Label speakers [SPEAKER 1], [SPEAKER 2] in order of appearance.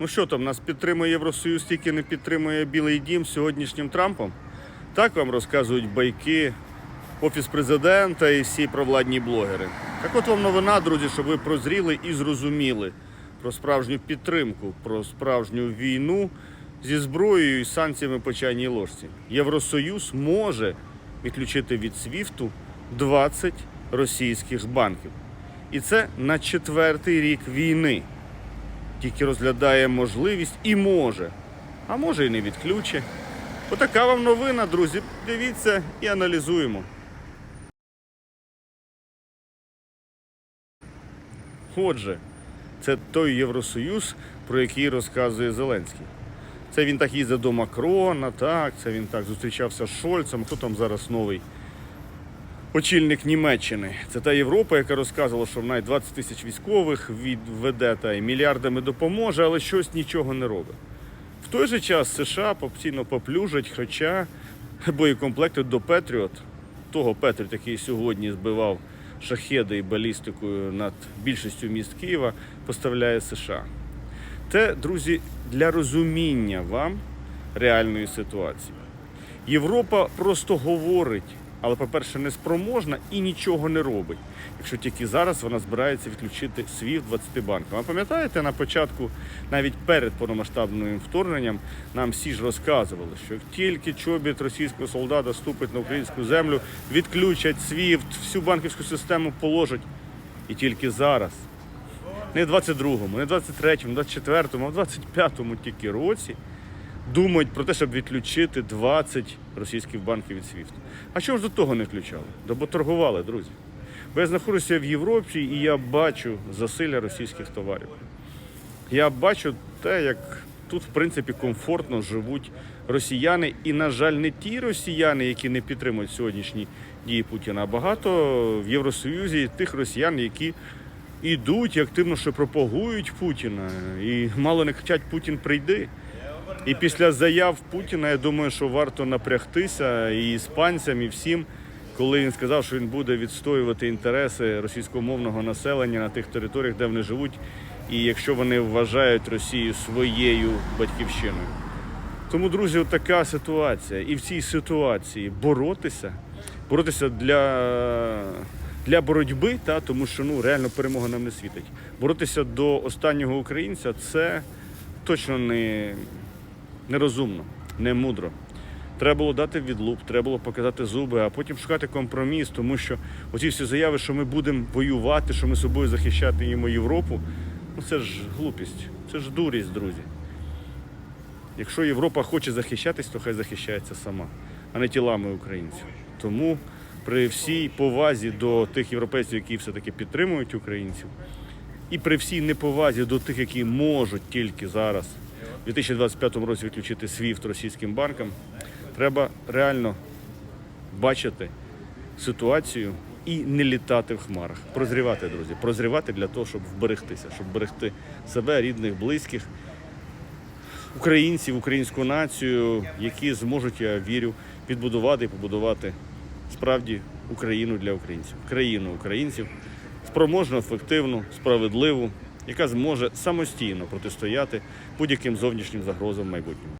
[SPEAKER 1] Ну що там, нас підтримує Євросоюз, тільки не підтримує Білий Дім сьогоднішнім Трампом? Так вам розказують байки, Офіс президента і всі провладні блогери. Так от вам новина, друзі, щоб ви прозріли і зрозуміли про справжню підтримку, про справжню війну зі зброєю і санкціями по чайній ложці. Євросоюз може відключити від СВІФТу 20 російських банків. І це на четвертий рік війни. Тільки розглядає можливість і може, а може і не відключить. Отака вам новина, друзі. Дивіться і аналізуємо. Отже, це той Євросоюз, про який розказує Зеленський. Це він так їздив до Макрона, так, це він так зустрічався з Шольцем. Хто там зараз новий очільник Німеччини? Це та Європа, яка розказувала, що навіть 20 тисяч військових відведе та й мільярдами допоможе, але щось нічого не робить. В той же час США постійно поплюжать, хоча боєкомплекти до Петріот, того Петріот, який сьогодні збивав шахеди і балістикою над більшістю міст Києва, поставляє США. Це, друзі, для розуміння вам реальної ситуації. Європа просто говорить, але, по-перше, не спроможна і нічого не робить. Якщо тільки зараз вона збирається відключити світ 20 банків. А пам'ятаєте, на початку, навіть перед повномасштабним вторгненням, нам всі ж розказували, що тільки чобіт російського солдата ступить на українську землю, відключать свіфт, всю банківську систему положать. І тільки зараз не в 22-му, не в 23-му, 24-му, а в 25-му тільки році думають про те, щоб відключити 20 російських банків від свіфту. А чого ж до того не включали? Да бо торгували, друзі. Бо я знаходжуся в Європі і я бачу засилля російських товарів. Я бачу те, як тут, в принципі, комфортно живуть росіяни, і, на жаль, не ті росіяни, які не підтримують сьогоднішні дії Путіна, а багато в Євросоюзі тих росіян, які ідуть і активно ще пропагують Путіна. І мало не кричать Путін прийди. І після заяв Путіна, я думаю, що варто напрягтися і іспанцям, і всім, коли він сказав, що він буде відстоювати інтереси російськомовного населення на тих територіях, де вони живуть, і якщо вони вважають Росію своєю батьківщиною. Тому, друзі, така ситуація. І в цій ситуації боротися, боротися для, для боротьби, та, тому що ну, реально перемога нам не світить. Боротися до останнього українця це точно не, нерозумно, не мудро. Треба було дати відлуп, треба було показати зуби, а потім шукати компроміс, тому що оці всі заяви, що ми будемо воювати, що ми собою захищатимемо Європу, ну це ж глупість, це ж дурість, друзі. Якщо Європа хоче захищатись, то хай захищається сама, а не тілами українців. Тому при всій повазі до тих європейців, які все-таки підтримують українців, і при всій неповазі до тих, які можуть тільки зараз, у 2025 році відключити SWIFT російським банкам, треба реально бачити ситуацію і не літати в хмарах. Прозрівати, друзі, прозрівати для того, щоб вберегтися, щоб вберегти себе, рідних, близьких українців, українську націю, які зможуть, я вірю, відбудувати і побудувати справді Україну для українців, країну українців, спроможну, ефективну, справедливу, яка зможе самостійно протистояти будь-яким зовнішнім загрозам в майбутньому.